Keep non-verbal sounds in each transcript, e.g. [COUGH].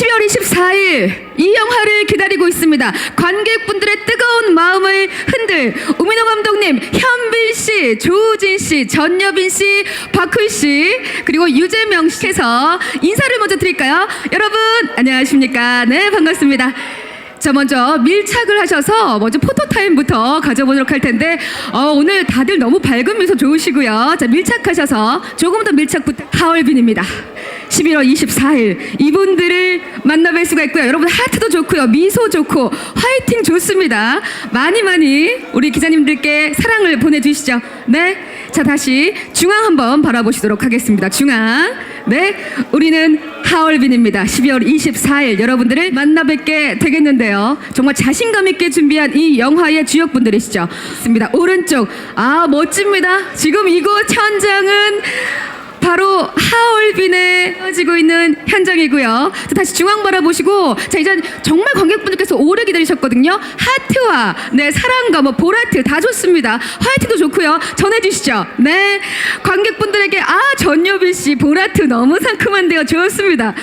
12월 24일 이 영화를 기다리고 있습니다. 관객분들의 뜨거운 마음을 흔들 우민호 감독님, 현빈 씨, 조우진 씨, 전여빈 씨, 박훈 씨 그리고 유재명 씨께서 인사를 먼저 드릴까요? 여러분 안녕하십니까? 네 반갑습니다. 자 먼저 밀착을 하셔서 먼저 포토 타임부터 가져보도록 할 텐데 어, 오늘 다들 너무 밝은 미소 좋으시고요. 자 밀착하셔서 조금 더 밀착 부탁. 하얼빈입니다. 11월 24일 이분들을 만나뵐 수가 있고요. 여러분 하트도 좋고요. 미소 좋고 화이팅 좋습니다. 많이 많이 우리 기자님들께 사랑을 보내주시죠. 네. 자 다시 중앙 한번 바라보시도록 하겠습니다. 중앙. 네. 우리는 하얼빈입니다. 12월 24일 여러분들을 만나 뵙게 되겠는데요. 정말 자신감 있게 준비한 이 영화의 주역분들이시죠. 있습니다. 오른쪽. 아 멋집니다. 지금 이곳 현장은 바로 하얼빈에 헤어지고 있는 현장이고요. 자, 다시 중앙 바라보시고 자 이제 정말 관객분들께서 오래 기다리셨거든요. 하트와 네 사랑과 뭐 보라트 다 좋습니다. 화이트도 좋고요. 전해주시죠. 네 관객분들에게 아 전여빈 씨 보라트 너무 상큼한데요. 좋습니다.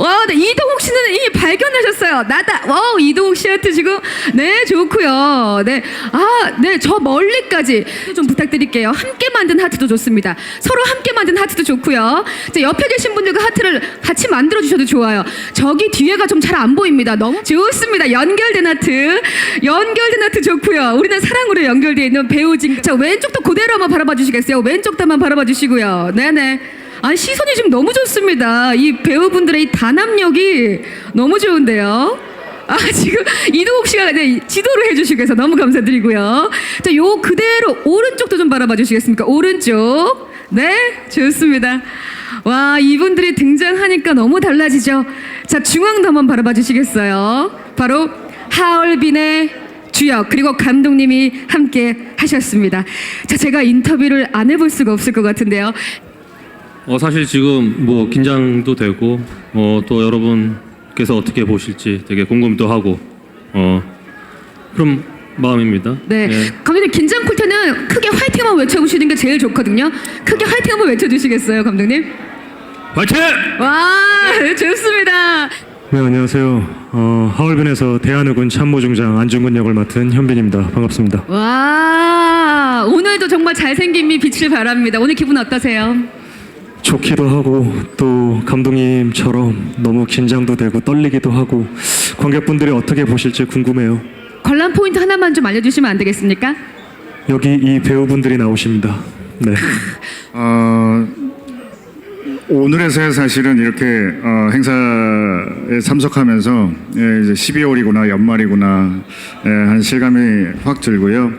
와, 네, 이동욱 씨는 이미 발견하셨어요. 나다. 와, 이동욱 씨 하트 지금 네 좋고요. 네, 아, 네 저 멀리까지 좀 부탁드릴게요. 함께 만든 하트도 좋습니다. 서로 함께 만든 하트도 좋고요. 자, 옆에 계신 분들과 하트를 같이 만들어 주셔도 좋아요. 저기 뒤에가 좀 잘 안 보입니다. 너무 좋습니다. 연결된 하트, 연결된 하트 좋고요. 우리는 사랑으로 연결되어 있는 배우 진. 자, 왼쪽도 그대로 한번 바라봐 주시겠어요? 왼쪽도 한번 바라봐 주시고요. 네 네. 아 시선이 지금 너무 좋습니다. 이 배우분들의 이 단합력이 너무 좋은데요. 아 지금 이동욱 씨가 네, 지도를 해주시고 해서 너무 감사드리고요. 자, 요 그대로 오른쪽도 좀 바라봐 주시겠습니까? 오른쪽. 네, 좋습니다. 와, 이분들이 등장하니까 너무 달라지죠. 자, 중앙도 한번 바라봐 주시겠어요? 바로 하얼빈의 주역 그리고 감독님이 함께 하셨습니다. 자, 제가 인터뷰를 안 해볼 수가 없을 것 같은데요. 어 사실 지금 뭐 긴장도 되고 어 또 여러분께서 어떻게 보실지 되게 궁금도 하고 어 그런 마음입니다. 네. 감독님 긴장 쿨 때는 크게 화이팅 한번 외쳐보시는 게 제일 좋거든요. 크게 화이팅 한번 외쳐주시겠어요, 감독님? 화이팅! 와, 좋습니다. 네 안녕하세요. 어, 하얼빈에서 대한의군 참모중장 안중근 역을 맡은 현빈입니다. 반갑습니다. 와, 오늘도 정말 잘생김이 빛을 바랍니다. 오늘 기분 어떠세요? 좋기도 하고 또 감독님처럼 너무 긴장도 되고 떨리기도 하고 관객분들이 어떻게 보실지 궁금해요. 관람 포인트 하나만 좀 알려주시면 안 되겠습니까? 여기 이 배우분들이 나오십니다. 네. [LAUGHS] 어, 오늘에서야 사실은 이렇게 어, 행사에 참석하면서 예, 이제 12월이구나 연말이구나 예, 한 실감이 확 들고요.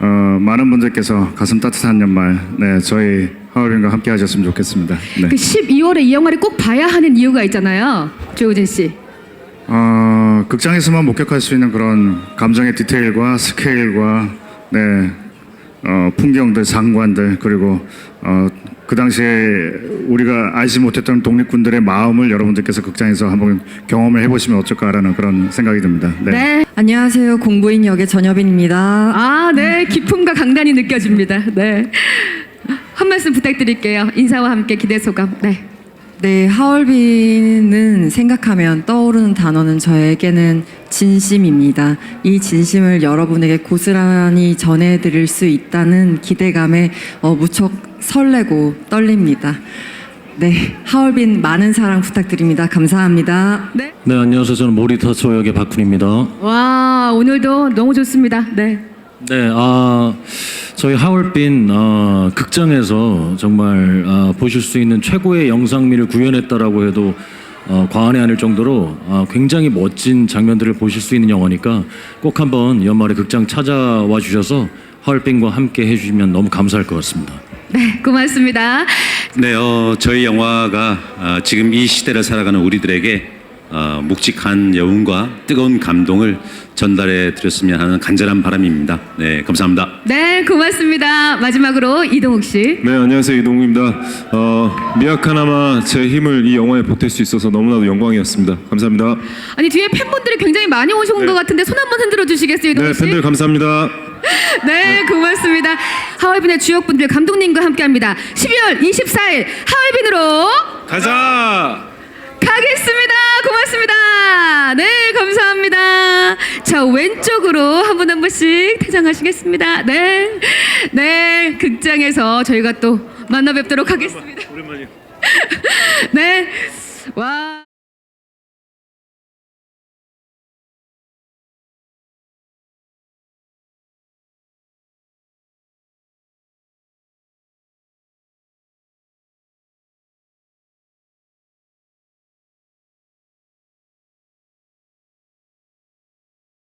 어, 많은 분들께서 가슴 따뜻한 연말 네, 저희 하얼빈과 함께 하셨으면 좋겠습니다. 네. 그 12월에 이 영화를 꼭 봐야 하는 이유가 있잖아요. 조우진 씨. 어, 극장에서만 목격할 수 있는 그런 감정의 디테일과 스케일과 네, 어, 풍경들, 장관들 그리고 어, 그 당시에 우리가 알지 못했던 독립군들의 마음을 여러분들께서 극장에서 한번 경험을 해보시면 어쩔까라는 그런 생각이 듭니다. 네. 네. 안녕하세요. 공부인 역의 전여빈입니다. 아, 네. 기품과 강단이 느껴집니다. 네. 한 말씀 부탁드릴게요. 인사와 함께 기대 소감. 네. 네, 하얼빈은 생각하면 떠오르는 단어는 저에게는 진심입니다. 이 진심을 여러분에게 고스란히 전해드릴 수 있다는 기대감에 어, 무척 설레고 떨립니다. 네, 하얼빈 많은 사랑 부탁드립니다. 감사합니다. 네. 네 안녕하세요 저는 모리터 조역의 박훈입니다. 와, 오늘도 너무 좋습니다. 네. 네, 아 저희 하얼빈 아, 극장에서 정말 아, 보실 수 있는 최고의 영상미를 구현했다라고 해도 어, 과언이 아닐 정도로 아, 굉장히 멋진 장면들을 보실 수 있는 영화니까 꼭 한번 연말에 극장 찾아와 주셔서 하얼빈과 함께 해주시면 너무 감사할 것 같습니다. 네, 고맙습니다. 네, 어, 저희 영화가 어, 지금 이 시대를 살아가는 우리들에게 어, 묵직한 여운과 뜨거운 감동을 전달해 드렸으면 하는 간절한 바람입니다. 네, 감사합니다. 네, 고맙습니다. 마지막으로 이동욱 씨. 네 안녕하세요 이동욱입니다. 어, 미약하나마 제 힘을 이 영화에 보탤 수 있어서 너무나도 영광이었습니다. 감사합니다. 아니 뒤에 팬분들이 굉장히 많이 오신 것 같은데 손 한번 흔들어 주시겠어요, 이동욱 네 씨? 팬들 감사합니다. [LAUGHS] 네, 고맙습니다. 하얼빈의 주역분들 감독님과 함께합니다. 12월 24일 하얼빈으로 가자. 가겠습니다. 감사합니다. 자, 왼쪽으로 한 분 한 분씩 퇴장하시겠습니다. 네. 네. 극장에서 저희가 또 만나 뵙도록 하겠습니다. 오랜만이요. [LAUGHS] 네. 와.